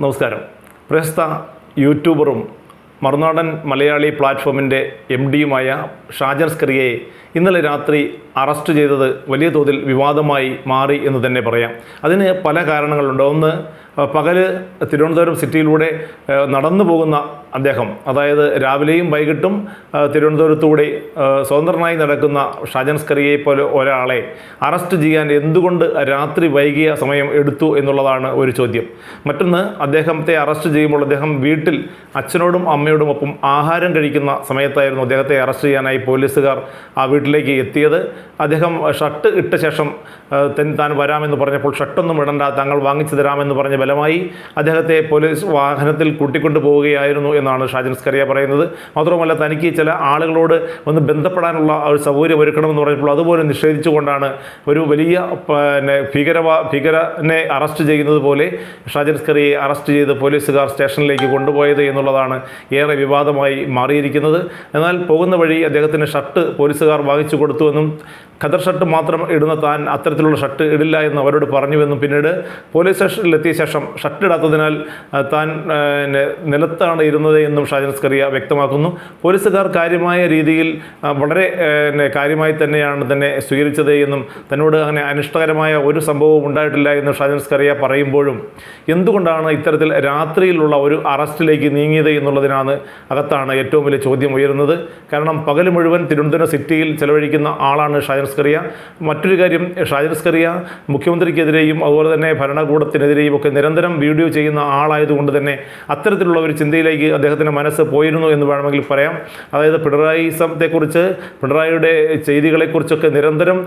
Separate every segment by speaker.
Speaker 1: നമസ്കാരം. പ്രശസ്ത യൂട്യൂബറും മറുനാടൻ മലയാളി പ്ലാറ്റ്ഫോമിന്റെ എം ഡിയുമായ ഷാജൻ സ്കറിയയെ ഇന്നലെ രാത്രി അറസ്റ്റ് ചെയ്തത് വലിയ തോതിൽ വിവാദമായി മാറി എന്ന് തന്നെ പറയാം. അതിന് പല കാരണങ്ങളുണ്ട്. ഒന്ന് പകൽ തിരുവനന്തപുരം സിറ്റിയിലൂടെ നടന്നു പോകുന്ന അദ്ദേഹം അതായത് രാവിലെയും വൈകിട്ടും തിരുവനന്തപുരത്തൂടെ സ്വതന്ത്രനായി നടക്കുന്ന ഷാജൻ സ്കറിയെ പോലെ ഒരാളെ അറസ്റ്റ് ചെയ്യാൻ എന്തുകൊണ്ട് രാത്രി വൈകിയ സമയം എടുത്തു എന്നുള്ളതാണ് ഒരു ചോദ്യം. മറ്റൊന്ന് അദ്ദേഹത്തെ അറസ്റ്റ് ചെയ്യുമ്പോൾ അദ്ദേഹം വീട്ടിൽ അച്ഛനോടും അമ്മയോടും ഒപ്പം ആഹാരം കഴിക്കുന്ന സമയത്തായിരുന്നു അദ്ദേഹത്തെ അറസ്റ്റ് ചെയ്യാനായി പോലീസുകാർ ആ വീട്ടിലേക്ക് എത്തിയത്. അദ്ദേഹം ഷർട്ട് ഇട്ട ശേഷം താൻ വരാമെന്ന് പറഞ്ഞപ്പോൾ ഷർട്ടൊന്നും ഇടണ്ട താങ്കൾ വാങ്ങിച്ചു തരാമെന്ന് പറഞ്ഞ് ബലമായി അദ്ദേഹത്തെ പോലീസ് വാഹനത്തിൽ കൂട്ടിക്കൊണ്ടു പോവുകയായിരുന്നു എന്നാണ് ഷാജൻ സ്കറിയ പറയുന്നത്. മാത്രമല്ല തനിക്ക് ചില ആളുകളോട് ഒന്ന് ബന്ധപ്പെടാനുള്ള ഒരു സൗകര്യം ഒരുക്കണമെന്ന് പറഞ്ഞപ്പോൾ അതുപോലെ നിഷേധിച്ചുകൊണ്ടാണ് ഒരു വലിയ പിന്നെ ഭീകരവാ ഭീകരനെ അറസ്റ്റ് ചെയ്യുന്നത് പോലെ ഷാജൻ സ്കറിയെ അറസ്റ്റ് ചെയ്ത് പോലീസുകാർ സ്റ്റേഷനിലേക്ക് കൊണ്ടുപോയത് എന്നുള്ളതാണ് ഏറെ വിവാദമായി മാറിയിരിക്കുന്നത്. എന്നാൽ പോകുന്ന വഴി അദ്ദേഹത്തിന് ഷർട്ട് പോലീസുകാർ വാങ്ങിച്ചു കൊടുത്തുവെന്നും ഖദർ ഷർട്ട് മാത്രം ഇടുന്ന താൻ അത്തരത്തിലുള്ള ഷർട്ട് ഇടില്ല എന്ന് അവരോട് പറഞ്ഞുവെന്നും പിന്നീട് പോലീസ് സ്റ്റേഷനിലെത്തിയ ശേഷം ഷർട്ട് ഇടാത്തതിനാൽ താൻ നിലത്താണ് ഇരുന്നത് എന്നും ഷാജൻ സ്കറിയ വ്യക്തമാക്കുന്നു. പോലീസുകാർ കാര്യമായ രീതിയിൽ വളരെ കാര്യമായി തന്നെയാണ് തന്നെ സ്വീകരിച്ചത് എന്നും തന്നോട് അങ്ങനെ അനിഷ്ടകരമായ ഒരു സംഭവവും ഉണ്ടായിട്ടില്ല എന്നും ഷാജൻ സ്കറിയ പറയുമ്പോഴും എന്തുകൊണ്ടാണ് ഇത്തരത്തിൽ രാത്രിയിലുള്ള ഒരു അറസ്റ്റിലേക്ക് നീങ്ങിയത് എന്നുള്ളതിനാണ് അകത്താണ് ഏറ്റവും വലിയ ചോദ്യം ഉയരുന്നത്. കാരണം പകൽ മുഴുവൻ തിരുവനന്തപുരം സിറ്റിയിൽ ചെലവഴിക്കുന്ന ആളാണ് ഷാജൻ സ്കറിയ. മറ്റൊരു കാര്യം ഷാജൻ സ്കറിയ മുഖ്യമന്ത്രിക്കെതിരെയും അതുപോലെ തന്നെ ഭരണകൂടത്തിനെതിരെയും ഒക്കെ നിരന്തരം വീഡിയോ ചെയ്യുന്ന ആളായതുകൊണ്ട് തന്നെ അത്തരത്തിലുള്ള ഒരു ചിന്തയിലേക്ക് അദ്ദേഹത്തിന്റെ മനസ്സ് പോയിരുന്നു എന്ന് വേണമെങ്കിൽ പറയാം. അതായത് പിണറായിസത്തെക്കുറിച്ച് പിണറായിയുടെ ചെയ്തികളെക്കുറിച്ചൊക്കെ നിരന്തരം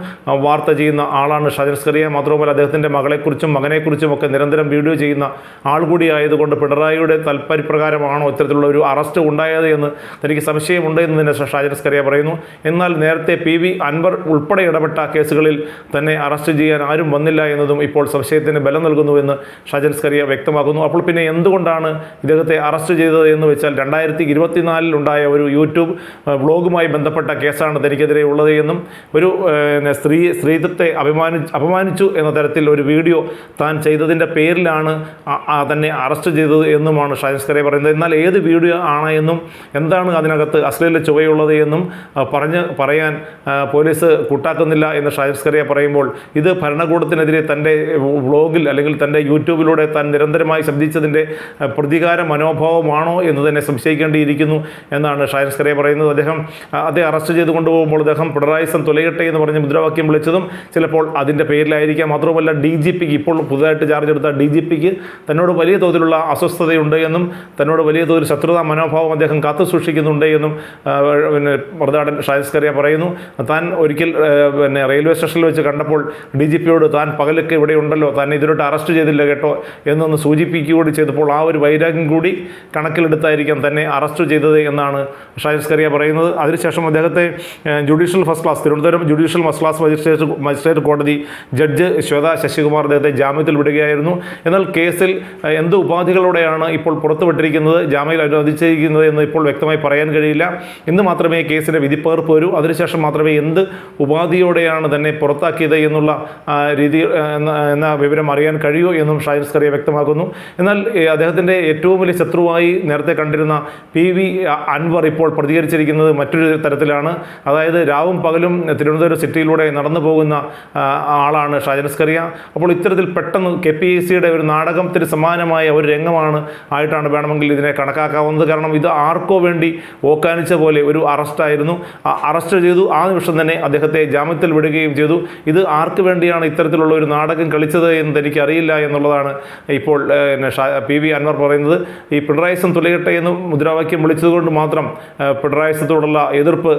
Speaker 1: വാർത്ത ചെയ്യുന്ന ആളാണ് ഷാജൻ സ്കറിയ. മാത്രമല്ല അദ്ദേഹത്തിന്റെ മകളെക്കുറിച്ചും മകനെക്കുറിച്ചും ഒക്കെ നിരന്തരം വീഡിയോ ചെയ്യുന്ന ആൾ കൂടി ആയതുകൊണ്ട് പിണറായിയുടെ താല്പര്യപ്രകാരമാണോ ഇത്തരത്തിലുള്ള ഒരു അറസ്റ്റ് ഉണ്ടായത് എന്ന് തനിക്ക് സംശയമുണ്ട് എന്ന് തന്നെ ഷാജൻ സ്കറിയ പറയുന്നു. എന്നാൽ നേരത്തെ പി വി അൻവർ ഉൾപ്പെടെ ഇടപെട്ട കേസുകളിൽ തന്നെ അറസ്റ്റ് ചെയ്യാൻ ആരും വന്നില്ല എന്നതും ഇപ്പോൾ സംശയത്തിന് ബലം നൽകുന്നുവെന്ന് ഷാജൻ സ്കറിയ വ്യക്തമാക്കുന്നു. അപ്പോൾ പിന്നെ എന്തുകൊണ്ടാണ് ഇദ്ദേഹത്തെ അറസ്റ്റ് ചെയ്തത് എന്ന് വെച്ചാൽ രണ്ടായിരത്തി ഇരുപത്തിനാലിലുണ്ടായ ഒരു യൂട്യൂബ് വ്ളോഗുമായി ബന്ധപ്പെട്ട കേസാണ് തനിക്കെതിരെ ഉള്ളത് എന്നും ഒരു സ്ത്രീ സ്ത്രീത്വത്തെ അഭിമാനി അപമാനിച്ചു എന്ന തരത്തിൽ ഒരു വീഡിയോ താൻ ചെയ്തതിന്റെ പേരിലാണ് തന്നെ അറസ്റ്റ് ചെയ്തത് എന്നുമാണ് ഷാജൻ സ്കറിയ പറയുന്നത്. എന്നാൽ ഏത് വീഡിയോ ആണ് എന്നും എന്താണ് അതിനകത്ത് അശ്ലീല ചുവയുള്ളത് എന്നും പറഞ്ഞ് പറയാൻ പോലീസ് കൂട്ടാക്കുന്നില്ല എന്ന് ഷാജൻ കരയെ പറയുമ്പോൾ ഇത് ഭരണകൂടത്തിനെതിരെ തന്റെ വ്ളോഗിൽ അല്ലെങ്കിൽ തന്റെ യൂട്യൂബിലൂടെ താൻ നിരന്തരമായി ശബ്ദിച്ചതിന്റെ പ്രതികാര മനോഭാവമാണോ എന്ന് തന്നെ സംശയിക്കേണ്ടിയിരിക്കുന്നു എന്നാണ് ഷാജൻ സ്കറിയ പറയുന്നത്. അദ്ദേഹം അദ്ദേഹം അറസ്റ്റ് ചെയ്ത് കൊണ്ടുപോകുമ്പോൾ അദ്ദേഹം പിണറായിസം തുലയട്ടെ എന്ന് പറഞ്ഞ് മുദ്രാവാക്യം വിളിച്ചതും ചിലപ്പോൾ അതിന്റെ പേരിലായിരിക്കാം. മാത്രമല്ല ഡി ജി പിക്ക് ഇപ്പോൾ പുതുതായിട്ട് ചാർജ് എടുത്ത ഡി ജി പിക്ക് തന്നോട് വലിയ തോതിലുള്ള അസ്വസ്ഥതയുണ്ട് എന്നും തന്നോട് വലിയ തോതിൽ ശത്രുതാ മനോഭാവം അദ്ദേഹം കാത്തു സൂക്ഷിക്കുന്നുണ്ട് എന്നും പിന്നെ മറുനാടൻ ഷാജിസ്കറിയ പറയുന്നു. താൻ ഒരിക്കൽ പിന്നെ റെയിൽവേ സ്റ്റേഷനിൽ വെച്ച് കണ്ടപ്പോൾ ഡി ജി പിയോട് താൻ പകലൊക്കെ ഇവിടെ ഉണ്ടല്ലോ താൻ ഇതിലോട്ട് അറസ്റ്റ് ചെയ്തില്ല കേട്ടോ എന്നൊന്ന് സൂചിപ്പിക്കുകയോട് ചെയ്തപ്പോൾ ആ ഒരു വൈരാഗ്യം കൂടി കണക്കിലെടുത്തായിരിക്കാം തന്നെ അറസ്റ്റ് ചെയ്തത് എന്നാണ് ഷാജിസ്കറിയ പറയുന്നത്. അതിനുശേഷം അദ്ദേഹത്തെ judicial first class Thiruvananthapuram judicial first class magistrate magistrate കോടതി ജഡ്ജ് ശ്വേത ശശികുമാർ അദ്ദേഹത്തെ ജാമ്യത്തിൽ വിടുകയായിരുന്നു. എന്നാൽ കേസിൽ എന്ത് ഉപാധികളോടെയാണ് ഇപ്പോൾ പുറത്തുവിട്ടിരിക്കുന്നത് ജാമ്യയിൽ അനുവദിച്ചിരിക്കുന്നത് എന്ന് ഇപ്പോൾ വ്യക്തമായി പറയാൻ കഴിയില്ല. ഇന്ന് മാത്രമേ കേസിന്റെ വിധിപ്പകർപ്പ് വരൂ. അതിനുശേഷം മാത്രമേ എന്ത് ഉപാധിയോടെയാണ് തന്നെ പുറത്താക്കിയത് എന്നുള്ള രീതി എന്ന വിവരം അറിയാൻ കഴിയൂ എന്നും ഷാഹിൻ സ്കറിയ വ്യക്തമാക്കുന്നു. എന്നാൽ അദ്ദേഹത്തിന്റെ ഏറ്റവും വലിയ ശത്രുവായി നേരത്തെ കണ്ടിരുന്ന പി വി അൻവർ ഇപ്പോൾ പ്രതികരിച്ചിരിക്കുന്നത് മറ്റൊരു തരത്തിലാണ്. അതായത് രാവും പകലും തിരുവനന്തപുരം സിറ്റിയിലൂടെ നടന്നു പോകുന്ന ആളാണ് ഷാജനസ്കറിയ. അപ്പോൾ ഇത്തരത്തിൽ പെട്ടെന്ന് കെ പി എസ് സിയുടെ ഒരു നാടകത്തിന് സമാനമായ ഒരു രംഗമാണ് ആയിട്ടാണ് വേണമെങ്കിൽ ഇതിനെ കണക്കാക്കാവുന്നത്. കാരണം ഇത് ആർക്കോ വേണ്ടി ഓക്കാനിച്ച പോലെ ഒരു അറസ്റ്റായിരുന്നു അറസ്റ്റ് ചെയ്തു. ആ നിമിഷം തന്നെ അദ്ദേഹത്തെ ജാമ്യത്തിൽ വിടുകയും ചെയ്തു. ഇത് ആർക്ക് വേണ്ടിയാണ് ഇത്തരത്തിലുള്ള ഒരു നാടകം കളിച്ചത് എന്ന് എനിക്കറിയില്ല എന്നുള്ളതാണ് ഇപ്പോൾ പി വി അൻവർ പറയുന്നത് ഈ പിണറായിസം തുലയട്ടെ എന്ന് മുദ്രാവാക്യം വിളിച്ചതുകൊണ്ട് മാത്രം പിണറായിസത്തോടുള്ള എതിർപ്പ്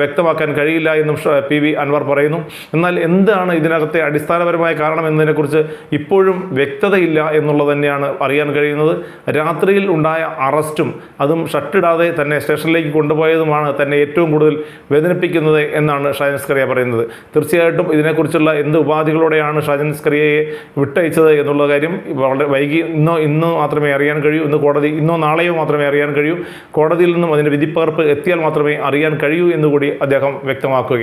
Speaker 1: വ്യക്തമാക്കാൻ കഴിയില്ല എന്നും പി വി അൻവർ പറയുന്നു. എന്നാൽ എന്താണ് ഇതിനകത്തെ അടിസ്ഥാനപരമായ കാരണം എന്നതിനെക്കുറിച്ച് ഇപ്പോഴും വ്യക്തതയില്ല എന്നുള്ളത് തന്നെയാണ് അറിയാൻ കഴിയുന്നത്. രാത്രിയിൽ ഉണ്ടായ അറസ്റ്റും അതും ഷട്ടിടാതെ തന്നെ സ്റ്റേഷനിലേക്ക് കൊണ്ടുപോയതുമാണ് തന്നെ ഏറ്റവും കൂടുതൽ വേദനിപ്പിക്കുന്നത് എന്നാണ് ഷാജൻ സ്കറിയ പറയുന്നത്. തീർച്ചയായിട്ടും ഇതിനെക്കുറിച്ചുള്ള എന്ത് ഉപാധികളോടെയാണ് ഷാജൻ സ്കറിയയെ വിട്ടയച്ചത് എന്നുള്ള കാര്യം വളരെ വൈകി ഇന്നോ ഇന്നോ മാത്രമേ അറിയാൻ കഴിയൂ. ഇന്ന് കോടതി ഇന്നോ നാളെയോ മാത്രമേ അറിയാൻ കഴിയൂ. കോടതിയിൽ നിന്നും അതിന്റെ വിധിപ്പകർപ്പ് എത്തിയാൽ മാത്രമേ അറിയാൻ കഴിയൂ എന്നുകൂടി അദ്ദേഹം വ്യക്തമാക്കുകയും